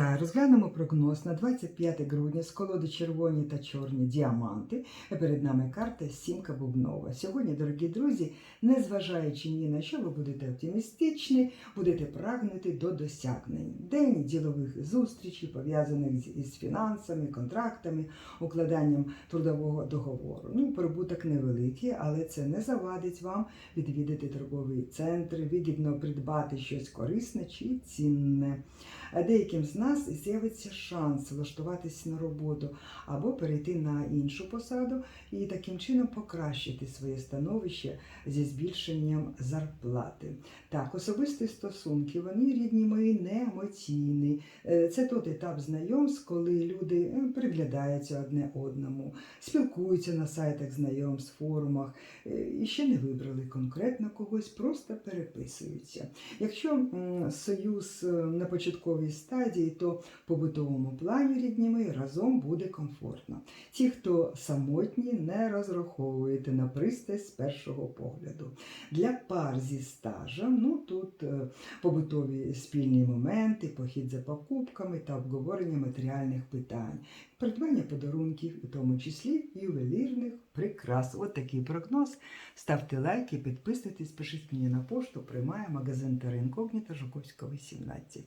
Вітаю! Розглянемо прогноз на 25 грудня з колоди червоні та чорні діаманти. Перед нами карта Сімка Бубнова. Сьогодні, дорогі друзі, незважаючи ні на що, ви будете оптимістичні, будете прагнути до досягнень. День ділових зустрічей, пов'язаних із фінансами, контрактами, укладанням трудового договору. Ну, прибуток невеликий, але це не завадить вам відвідати торговий центр, вигідно придбати щось корисне чи цінне. Деяким з з'явиться шанс влаштуватися на роботу або перейти на іншу посаду і таким чином покращити своє становище зі збільшенням зарплати. Так, особисті стосунки, вони рідні мої не емоційні. Е, Це той етап знайомств, коли люди е, приглядаються одне одному, спілкуються на сайтах знайомств, форумах е, і ще не вибрали конкретно когось, просто переписуються. Якщо союз на початковій стадії, то побутовому плані рідні мої разом буде комфортно. Ті, хто самотні, не розраховуєте на пристрасть з першого погляду. Для пар зі стажем, ну тут е, побутові спільні моменти, похід за покупками та обговорення матеріальних питань, придбання подарунків, у тому числі ювелірних прикрас. От такий прогноз. Ставте лайки, підписуйтесь, пишіть мені на пошту, приймає магазин Терра Інкогніта Жуковського 18.